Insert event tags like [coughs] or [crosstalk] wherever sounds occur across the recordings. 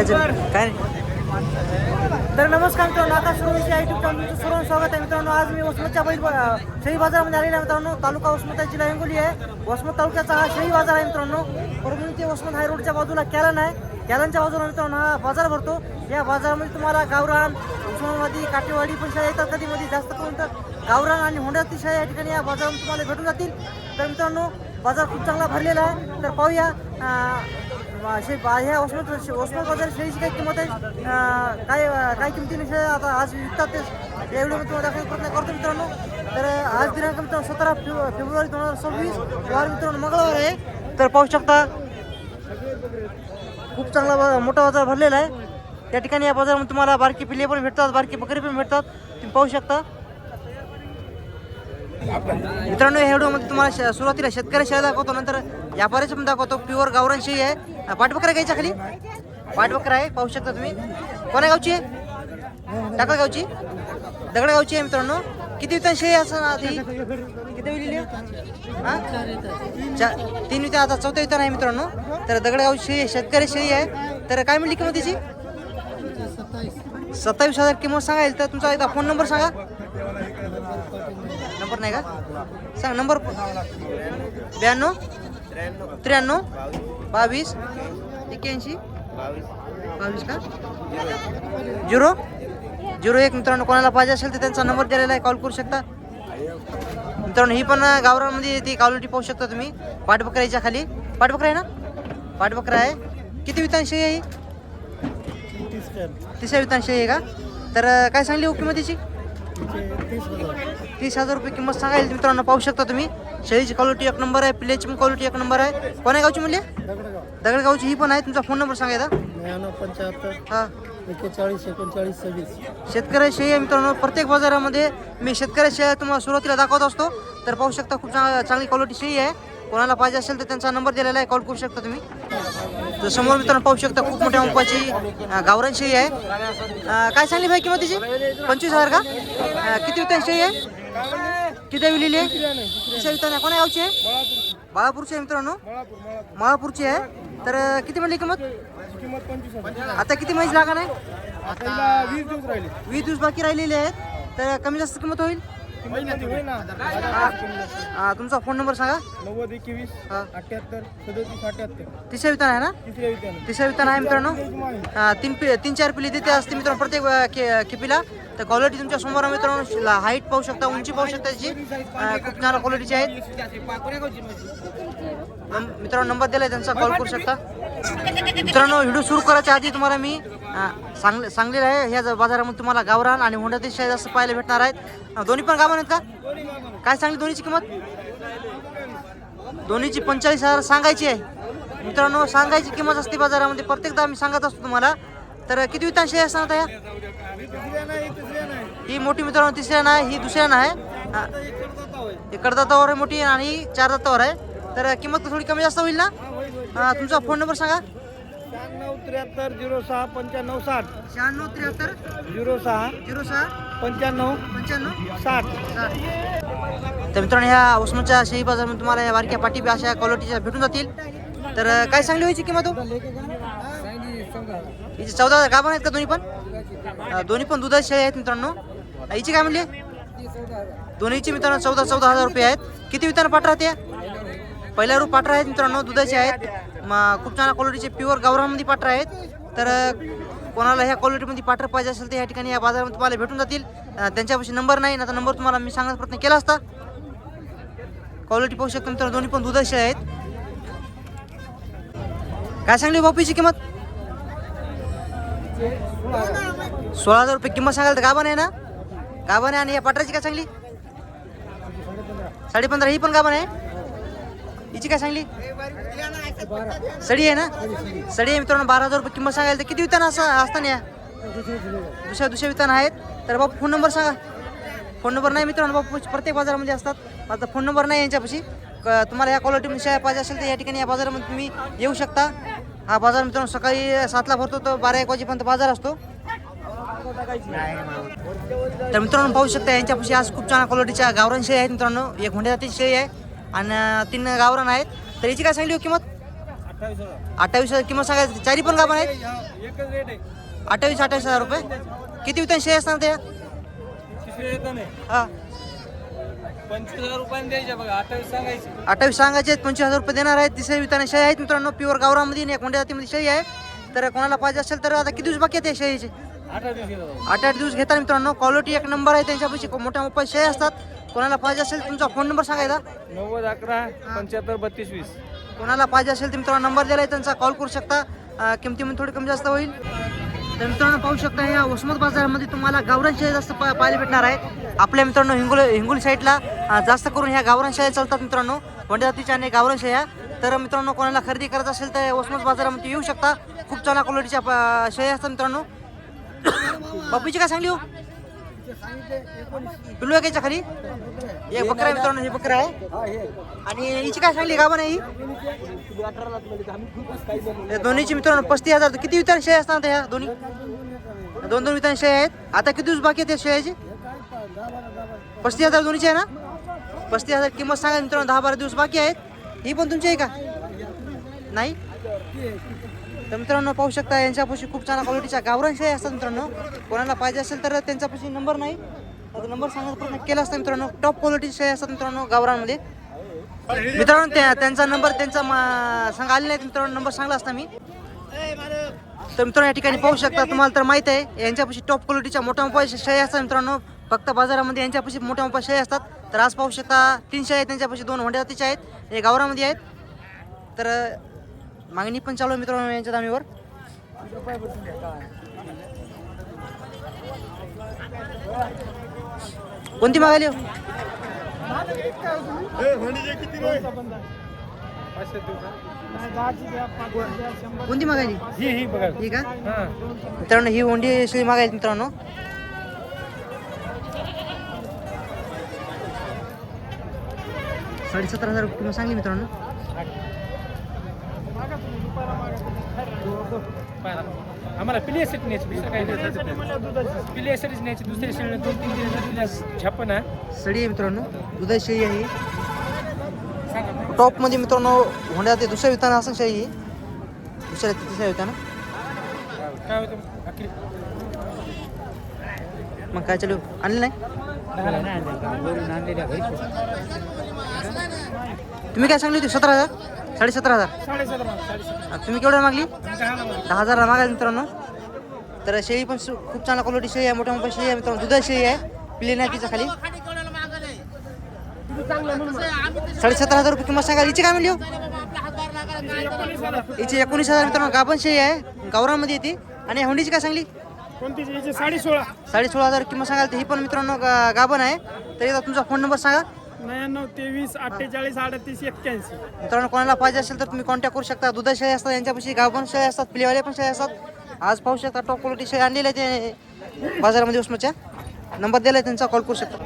काय काय तर नमस्कार मित्रांनो आता सुरवशी या युट्यूब चॅनलचं सर्व स्वागत आहे मित्रांनो. आज मी वसमतच्या बैल शेळी बाजारामध्ये आलेला आहे मित्रांनो. तालुका वसमत जिल्हा हिंगोली आहे. वसमत तालुक्याचा हा शेळी बाजार आहे मित्रांनो. परभणी ते वसमत हाय रोडच्या बाजूला कॅलन आहे. कॅलनच्या बाजूला मित्रांनो हा बाजार भरतो. या बाजारामध्ये तुम्हाला गावरान उस्मानाबादी काटेवाडी पण शाळा येतात. कधीमध्ये जास्त करून तर गावरान आणि होंड्यातील शाळा या ठिकाणी या बाजारामध्ये तुम्हाला भेटून जातील. तर मित्रांनो बाजार खूप चांगला भरलेला आहे. तर पाहूया अं, शे ह्या उस्मान उस्मानाबाद बाजार शेळीची काय किंमत आहे? काय काय किमतीने शेळ आता आज विकतात ते? या मी तुम्हाला दाखवण्याचा प्रयत्न करतो मित्रांनो. तर आज दिनांक मित्रांनो सतरा फेब्रु फेब्रुवारी दोन हजार सव्वीस वार मित्रांनो मंगळवार आहे. तर पाहू शकता खूप चांगला मोठा बाजार भरलेला आहे. त्या ठिकाणी या बाजारामध्ये तुम्हाला बारकी पिल्ले पण भेटतात बारकी बकरी पण भेटतात. तुम्ही पाहू शकता. मित्रांनो या व्हिडिओमध्ये तुम्हाला श- सुरुवातीला शेतकरी शेळ्या दाखवतो नंतर व्यापाऱ्याचं पण दाखवतो. प्युअर गावरान शेळी आहे. पाठबकरा घ्यायच्या खाली. पाठबकरा आहे पाहू शकता तुम्ही. कोण्या गावची आहे? टाकळ गावची. दगड गावची आहे मित्रांनो. किती वितान शेळी असं आधी? किती विलेली हा? तीन वितान आता चौथ्या विचार आहे मित्रांनो. तर दगड गावची शेळी आहे, शेतकरी शेळी आहे. तर काय म्हणली किंमत तिची? सत्तावीस हजार किंमत सांगायला तर तुमचा एकदा फोन नंबर सांगा. नंबर नाही का? सांग नंबर ब्याण्णव? त्र्याण्णव? बावीस? एक्क्याऐंशी? बावीस का? झिरो? झिरो एक मित्रांनो कोणाला पाहिजे असेल तर त्यांचा नंबर दिलेला आहे कॉल करू शकता. मित्रांनो ही पण गावरामध्ये ती क्वालिटी पाहू शकता तुम्ही. पाठबकऱ्याच्या खाली. पाठबकरा आहे ना? पाठबकरा आहे. किती वितांशी आहे तिसऱ्या वितांशी आहे का? तर काय सांगली ओके मध्येची तीस हजार रुपये किंमत सांगायला मित्रांनो पाहू शकता तुम्ही. शेळीची क्वालिटी एक नंबर आहे पिल्याची पण क्वालिटी एक नंबर आहे. कोण्या गावची म्हणले दगडगावची. ही पण आहे. तुमचा फोन नंबर सांगायचा ब्याण्णव पंच्याहत्तर हा. एकोणचाळीस सव्वीस. आहे मित्रांनो. प्रत्येक बाजारामध्ये मी शेळ्या तुम्हाला सुरुवातीला दाखवत असतो. तर पाहू शकता खूप चांग चांगली क्वालिटी शेळी आहे. कोणाला पाहिजे असेल तर त्यांचा नंबर दिलेला आहे. कॉल करू शकता तुम्ही. तर समोर मित्रांनो पाहू शकता खूप मोठ्या अंपाची अं, गावरान शेळी आहे. काय सांगली भाई किंमत तिची पंचवीस हजार का? किती शेळी आहे? किती विलेली? आहे तिच्या वितान कोणा गावची? आहे बाळापूरची आहे मित्रांनो? माळापूरची आहे. तर किती म्हणली किंमत? आता किती महिने लागा नाही आता वीस दिवस बाकी राहिलेले आहेत. तर कमी जास्त किंमत होईल? हा, तुमचा फोन नंबर सांगा. नव्वद एकवीस. अठ्याहत्तर सदोतीस अठ्याहत्तर. तिसऱ्या वितान आहे ना? तिसऱ्या वितान. आहे मित्रांनो. तीन पि तीन चार पिली देते असते मित्रांनो प्रत्येक किपीला. तर क्वालिटी तुमच्यासमोर मित्रांनो. हाईट पाहू शकता उंची पाहू शकता त्याची खूप छान क्वालिटीची आहेत. मित्रांनो नंबर दिलाय त्यांचा कॉल करू शकता. मित्रांनो व्हिडिओ सुरू करायच्या आधी तुम्हाला मी चांगले सांगलेलं आहे. ह्या ज- बाजारामध्ये तुम्हाला गावरान आणि होंडातील शाही जास्त पाहायला भेटणार आहेत. दोन्ही पण गावान आहेत का? काय सांगली दोन्हीची किंमत? दोन्हीची पंचेचाळीस हजार सांगायची आहे. मित्रांनो सांगायची किंमत असते बाजारामध्ये. प्रत्येकदा आम्ही सांगत असतो तुम्हाला. तर किती तिसऱ्या नाही तिसऱ्या नाही ही मोठी मित्रांनो तिसऱ्या नाही ही दुसऱ्या नाही. इकड दातावर आहे मोठी आणि चार दातावर आहे. तर किंमत थोडी कमी जास्त होईल ना? हा, तुमचा फोन नंबर सांगा. शहाण्णव त्र्याहत्तर झिरो सहा पंच्याण्णव साठ. शहाण्णव त्र्याहत्तर झिरो सहा झिरो सहा पंच्याण्णव पंच्याण्णव साठ. तर मित्रांनो ह्या उस्मानच्या शेळी बाजारामध्ये तुम्हाला या बारक्या पाठी अशा क्वालिटीच्या भेटून जातील. तर काय सांगली व्हायची किंमत हो? हिची चौदा हजार गाभण आहेत का दोन्ही पण? दोन्ही पण दुधाची शेळी आहेत मित्रांनो. हिची काय म्हणली? दोन्हीची मित्रांनो चौदा चौदा हजार रुपये आहेत. किती विताना पाठ राहते पहिल्या रूप पाठरा आहेत मित्रांनो दुधाचे आहेत. म- खूप छान क्वालिटीचे प्युअर गावरामध्ये पाठरा आहेत. तर कोणाला ह्या क्वालिटीमध्ये पाठर पाहिजे असेल तर या ठिकाणी या बाजारामध्ये तुम्हाला भेटून जातील. त्यांच्यापाशी नंबर नाही ना तर नंबर तुम्हाला मी सांगण्याचा प्रयत्न केला असता. क्वालिटी पाहू शकता मित्रांनो दोन्ही पण दुधाचे आहेत. काय सांगली बापीची किंमत? सोळा हजार रुपये किंमत सांगाल तर गाभण आहे ना? गाभण आहे आणि या पाटराची काय सांगली? साडे पंधरा ही पण गाभण आहे? हिची काय सांगली? सडी आहे ना? सडी आहे मित्रांनो बारा हजार रुपये किंमत सांगायला तर किती वितान असं असताना या? दुसऱ्या दुसऱ्या वितान आहेत. तर बाबा फोन नंबर सांगा. फोन नंबर नाही मित्रांनो बाबा प्रत्येक बाजारामध्ये असतात. माझा फोन नंबर नाही यांच्यापाशी. तुम्हाला या क्वालिटीमध्ये पाहिजे असेल तर या ठिकाणी या बाजारामध्ये तुम्ही येऊ शकता. हा बाजार मित्रांनो सकाळी सातला भरतो तर बारा एक वाजेपर्यंत बाजार असतो. तर मित्रांनो पाहू शकता यांच्यापाशी आज खूप छान क्वालिटीच्या गावरान शेळी आहेत मित्रांनो. एक हुंड्या जातीची शेळी आहे आणि तीन गावरान आहेत. तर याची काय सांगली हो किंमत? अठ्ठावीस हजार. किंमत सांगायची चारी पण गाभण आहेत. अठ्ठावीस अठ्ठावीस हजार रुपये. किती विधान शेळी असतात त्या? हा. पंचवीस हजार रुपयाने द्यायचे बघा अठ्ठावीस सांगायचे. अठ्ठावीस सांगायचे आहेत पंचवीस हजार रुपये देणार आहेत. तिसऱ्या विधान शेळी आहेत. मित्रांनो प्युअर गावरामध्ये आणि एक मोठ्या जातीमध्ये शेळी आहे. तर कोणाला पाहिजे असेल तर आता किती दिवस बाकी दिवस येतात आठ आठ दिवस घेतात मित्रांनो. क्वालिटी एक नंबर आहे त्यांच्यापाशी. मोठ्या मोठ्या शेळी असतात. कोणाला पाहिजे असेल तुमचा फोन नंबर सांगायचा नव्वद अकरा पंच्याहत्तर बत्तीस वीस. कोणाला पाहिजे असेल तर मित्रांनो नंबर दिला आहे त्यांचा कॉल करू शकता. किमतीमध्ये थोडी कमी जास्त होईल. तर मित्रांनो पाहू शकता या वसमत बाजारामध्ये तुम्हाला गावरान शेळी जास्त पा- पाहायला भेटणार आहे. आपल्या मित्रांनो हिंगोली हिंगोली साईडला जास्त करून ह्या गावरान शेळ्या चालतात मित्रांनो. वंडे जातीच्या आणि गावरान शेळ्या तर मित्रांनो कोणाला खरेदी करायचं असेल तर वसमत बाजारामध्ये येऊ शकता. खूप चांगल्या क्वालिटीच्या शाळे शेळ्या असतात मित्रांनो. [coughs] बापूची काय सांगली हो? पिल्लू आहे खाली? एक बकरा आहे मित्रांनो हे बकरा आहे. आणि हिची काय सांगली गावा नाही या दोन्हीची मित्रांनो पस्तीस हजार. किती वितरण शेळ्या असतात ह्या दोन्ही? दोन दोन वितरण शेय आहेत. आता किती दिवस बाकी आहेत या शेळ्याची? पस्तीस हजार दोन्हीची आहे ना? पस्तीस हजार किंमत सांगा मित्रांनो दहा बारा दिवस बाकी आहेत. ही पण तुमची आहे का? नाही? तर मित्रांनो पाहू शकता यांच्यापाशी खूप चांगल्या क्वालिटीच्या गावरान शेळ्या असतात मित्रांनो. कोणाला पाहिजे असेल तर त्यांच्यापाशी नंबर नाही. नंबर सांगायचा प्रयत्न केला असता मित्रांनो टॉप क्वालिटीचे शेळ्या असतात मित्रांनो गावरांमध्ये मित्रांनो त्या त्यांचा नंबर त्यांचा मा- सांगा आलेला नाही मित्रांनो नंबर सांगला असता मी. तर मित्रांनो या ठिकाणी पाहू शकता तुम्हाला तर माहीत आहे यांच्यापाशी टॉप क्वालिटीच्या मोठ्या मोठ्या शेळ्या असतात मित्रांनो. फक्त बाजारामध्ये यांच्यापाशी मोठ्या मोठ्या शेळ्या असतात. तर आज पाहू शकता तीन शेळ्या आहेत त्यांच्यापाशी दोन होंड्या जातीच्या आहेत हे गावरामध्ये आहेत. तर मागणी पण चालू आहे मित्रांनो यांच्या दामीवर. कोणती मागायली हो? कोणती मागायली ही ही बघा. ही का? हा. मित्रांनो ही होंडी शेळी मागायची मित्रांनो. साडेसतरा हजार किंमत सांगली मित्रांनो. आम्हाला पिली एसिड न्यायची दुसरं काही नाही. न्यायची दुसरी शेळी दोन तीन दिवस आहे सडी आहे मित्रांनो दुधाची शेळी आहे टॉपमध्ये मित्रांनो होंड्या ते दुसऱ्या विताना असं शेळी ही दुसऱ्या तिसऱ्या विताना. काय होतं? मग काय चालू? आणलं नाही. तुम्ही काय सांगली होती? सतरा हजार? साडेसतरा हजार. साडेसतरा. साडेसतरा आता तुम्ही केवढ्या मागली? दहा ना दहा हजार मागायला मित्रांनो. तर शेळी पण सु- खूप चांगल्या क्वालिटी शेळी आहे मोठ्या मोठ्या शेळी आहे मित्रांनो. दुधाची शेळी आहे पिली नाही तिच्या खाली. साडेसतरा हजार रुपये किंमत सांगा हिची काय म्हणली हो? हिची एकोणीस हजार मित्रांनो. गाभण शेळी आहे. गावरामध्ये येते. आणि हुंडीची काय सांगली? कोणती साडे सोळा साडे सोळा हजार किंमत सांगाल तर ही पण मित्रांनो गा- गाभण आहे. तर एकदा तुमचा फोन नंबर सांगा. नव्याण्णव तेवीस अठ्ठेचाळीस अडतीस एक्क्याऐंशी. मित्रांनो कोणाला पाहिजे असेल तर तुम्ही कॉन्टॅक्ट करू शकता. दुधा शेळी असतात यांच्यापाशी गावबन शेळी असतात पिलेवाले पण शेळी असतात. आज पाहू शकता टॉप क्वालिटी शेळी आणलेले आहे ते बाजारामध्ये उष्माच्या. नंबर दिला त्यांचा कॉल करू शकता.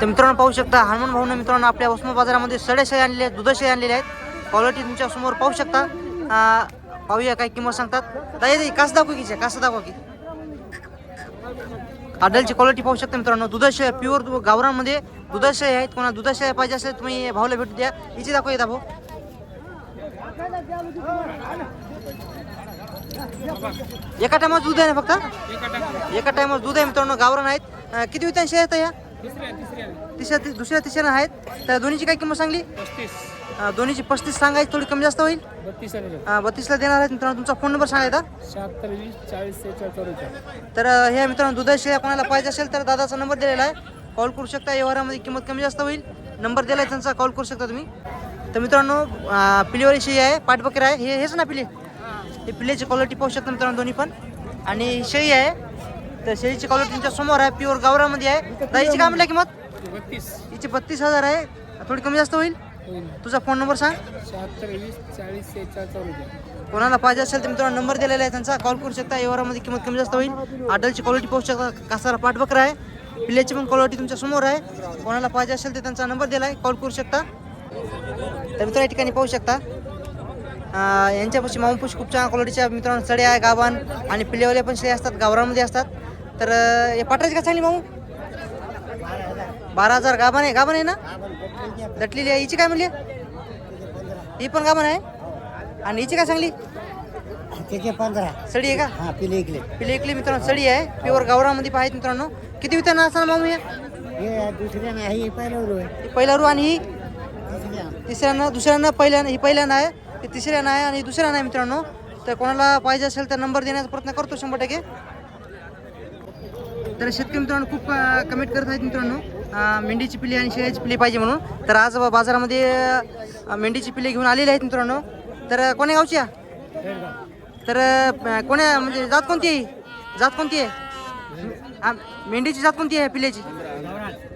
तर मित्रांनो पाहू शकता हनुमान भाऊनं मित्रांनो आपल्या उस्मा बाजारामध्ये सडे शेळी आणलेले आहेत दुधा शेळी आणलेले आहेत. क्वालिटी तुमच्यासमोर पाहू शकता. पाहूया काय किंमत सांगतात. दादा कास दाखवू की कसं दाखवू की? आडलची क्वालिटी पाहू शकता मित्रांनो. दुधाशय प्युअर गावरांमध्ये दुधाशय आहेत. कोणा दुधाशय पाहिजे असेल तुम्ही भाऊला भेटू द्या. हिची दाखव येता भाऊ. एका टायमात दूध आहे ना फक्त? एका टाका टायमात दूध आहे मित्रांनो गावरान आहेत. किती वितांशी आहेत या? तिसऱ्या दुसऱ्या तिसऱ्या आहेत. तर दोन्हीची काय किंमत सांगली? पस्तीस. दोन्हीची पस्तीस सांगायची थोडी कमी जास्त होईल? बत्तीस बत्तीसला देणार आहेत मित्रांनो तुमचा फोन नंबर सांगायचा शहात्तर वीस चाळीस तर हे मित्रांनो दुधाशी कोणाला पाहिजे असेल तर दादाचा नंबर दिलेला आहे. कॉल करू शकता व्यवहारामध्ये किंमत कमी जास्त होईल. नंबर दिला आहे त्यांचा कॉल करू शकता तुम्ही. तर मित्रांनो शेळी आहे पाठबकर आहे. हे हेच ना पिले? हे पिल्याची क्वालिटी पाहू शकता मित्रांनो दोन्ही पण. आणि शेळी आहे. तर शेळीची क्वालिटी तुमच्यासमोर आहे प्युअर गावरामध्ये आहे. दाईची काय म्हणलं किंमत? बत्तीस. हिची बत्तीस हजार आहे. थोडी कमी जास्त होईल? तुझा फोन नंबर सांग. शहात्तर वीस चाळीस सेहेचाळीस चौवेचाळीस कोणाला पाहिजे असेल तर मित्रांनो नंबर दिलेला आहे त्यांचा. कॉल करू शकता व्यवहारामध्ये किंमत कमी जास्त होईल. आडलची क्वालिटी पाहू शकता कासारा पाठबकर आहे. पिल्याची पण क्वालिटी तुमच्यासमोर आहे. कोणाला पाहिजे असेल तर त्यांचा नंबर दिला आहे कॉल करू शकता. तर मित्र या ठिकाणी पाहू शकता. यांच्यापाशी माऊपूस खूप छान क्वालिटीच्या मित्रांनो चढे आहे गावान आणि पिल्लेवाले पण शेळे असतात गावरामध्ये असतात. तर हे पाठाची का सांगली माऊ? बारा हजार गाभान आहे गाभान आहे ना? दटलेली आहे. हिची काय म्हणली? ही पण गाभण आहे? आणि हिची काय सांगली? त्याचे पंधरा. सडी आहे का? हा पिले इकले. पिली एकली मित्रांनो सडी आहे. प्युअर गावरामध्ये पाहिजे मित्रांनो. किती विताना असणार मामू या? दुसऱ्या नाही आहे पहिला रू आणि ही? तिसऱ्या. तिसऱ्यानं दुसऱ्यानं पहिल्या ही पहिल्यानं आहे. ती तिसऱ्यानं आहे आणि दुसऱ्यानं आहे मित्रांनो. तर कोणाला पाहिजे असेल तर नंबर देण्याचा प्रयत्न करतो शंभर टक्के. तर शेतकरी मित्रांनो खूप कमेंट करत आहेत मित्रांनो. मेंढीची पिल्ली आणि शेळ्याची पिल्ली पाहिजे म्हणून. तर आज बाजारामध्ये मेंढीची पिल्ली घेऊन आलेली आहेत मित्रांनो. तर कोण्या गावची आहे? तर कोण्या म्हणजे जात कोणती आहे ही? जात कोणती आहे? मेंढीची जात कोणती आहे पिल्ल्याची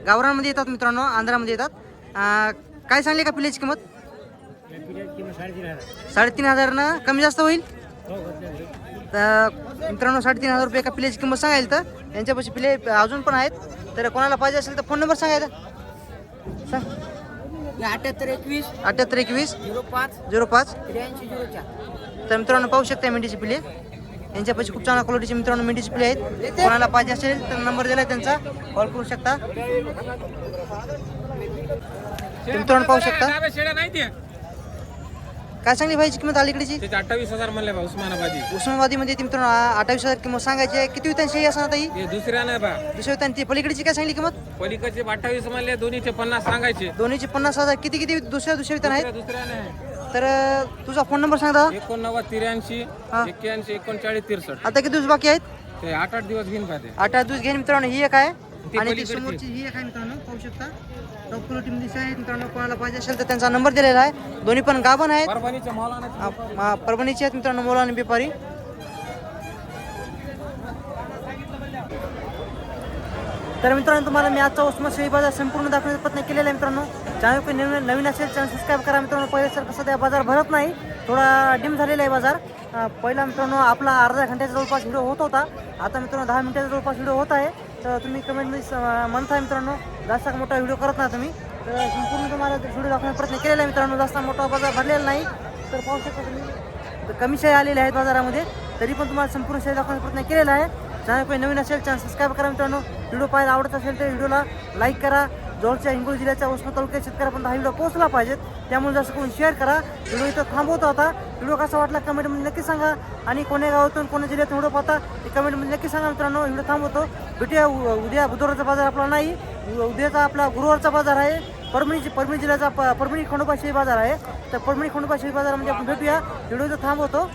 गावरांमध्ये येतात मित्रांनो आंध्रामध्ये येतात. काय सांगले का पिल्ल्याची किंमत? साडेतीन हजारनं कमी जास्त होईल? तर मित्रांनो साडेतीन हजार रुपये एका पिल्याची किंमत सांगायला तर यांच्यापाशी पिले अजून पण आहेत. तर कोणाला पाहिजे असेल तर फोन नंबर सांगायचा सांग. अठ्याहत्तर एकवीस अठ्याहत्तर एकवीस झिरो पाच झिरो पाच. त्र्याऐंशी झिरो चार. तर मित्रांनो पाहू शकता मेंढीची पिले. यांच्यापाशी खूप चांगल्या क्वालिटीचे मित्रांनो मेंढीची पिले आहेत. कोणाला पाहिजे असेल तर नंबर दिला त्यांचा. कॉल करू शकता. तर मित्रांनो पाहू शकता गाभ्या शेळ्या नाही ते काय सांगली भाईची किंमत अलीकडची त्याचे अठ्ठावीस हजार म्हणले बा उस्मानाबादी. उस्मानाबादीमध्ये ती मित्रांनो अठ्ठावीस हजार किंमत सांगायची आहे. किती वितांची शेळी असणार आता ही? हे दुसऱ्या नाही बा. वितान ती पलीकडची काय सांगली किंमत? पलीकडचे अठ्ठावीस म्हणले दोन्हीचे पन्नास सांगायचे. दोन्हीचे पन्नास हजार. किती किती दुसऱ्या दुसऱ्या वितान आहेत? दुसऱ्या नाही तर अं, तुझा फोन नंबर सांग दादा एकोणनव्वद त्र्याऐंशी हा. एक्क्याऐंशी एकोणचाळीस तिरसष्ट. आता किती दिवस बाकी आहेत? ते आठ आठ दिवस घेऊन पाहते आठ आठ दिवस घेईन मित्रांनो. ही एक आहे. आणि ती. समोरची ही एक आहे मित्रांनो पाहू शकता. टॉप क्वालिटीमध्ये आहे मित्रांनो कोणाला पाहिजे असेल तर त्यांचा नंबर दिलेला आहे. दोन्ही पण गाभण आहेत. मौलाना परभणीचे आहेत मित्रांनो मोला आणि बेपारी. तर मित्रांनो तुम्हाला मी आजचा उस्मा शेळी बाजार संपूर्ण दाखवण्याचा प्रयत्न केलेला आहे मित्रांनो. चॅनल काही नवीन नवीन असेल चॅनल सबस्क्राईब करा मित्रांनो. पहिल्यासारखं सध्या बाजार भरत नाही थोडा डिम झालेला आहे बाजार. अं, पहिला मित्रांनो आपला अर्ध्या घंट्याचा जवळपास व्हिडिओ होत होता. आता मित्रांनो दहा मिनिटाचा जवळपास व्हिडिओ होत आहे. तर तुम्ही कमेंटमध्ये स- मित्रांनो जास्त मोठा व्हिडिओ करत नाही तुम्ही. तर संपूर्ण तुम्हाला व्हिडिओ दाखवण्याचा प्रयत्न केलेला आहे मित्रांनो जास्त मोठा बाजार भरलेला नाही. तर पाहू शकता तुम्ही कमी शाही आलेल्या आहेत बाजारामध्ये तरी पण तुम्हाला संपूर्ण शाही दाखवण्याचा प्रयत्न केलेला आहे. चॅनल काही नवीन असेल चॅनल सबस्क्राईब करा मित्रांनो. व्हिडिओ पाहायला आवडत असेल तर व्हिडिओला लाईक करा. जवळच्या हिंगोली जिल्ह्याच्या उस्मा तालुक्यात शेतकऱ्यापर्यंत हा व्हिडिओ पोहोचला पाहिजेत. त्यामुळे जास्त करून शेअर करा व्हिडिओ इथं थांबवतो आता व्हिडिओ कसा वाटला कमेंटमध्ये नक्की सांगा. आणि कोण्या गावातून कोण्या जिल्ह्यातून व्हिडिओ पाहता ते कमेंटमध्ये नक्की सांगा मित्रांनो. व्हिडिओ थांबवतो. भेटूया उ- उद्या बुधवारचा बाजार आपला नाही उद्याचा आपला गुरुवारचा बाजार आहे. परभणी परभणी जिल्ह्याचा प- परभणी खंडोबा शेळी बाजार आहे. तर परभणी खंडोबा शेळी बाजारामध्ये आपण भेटूया. व्हिडिओ इथं थांबवतो.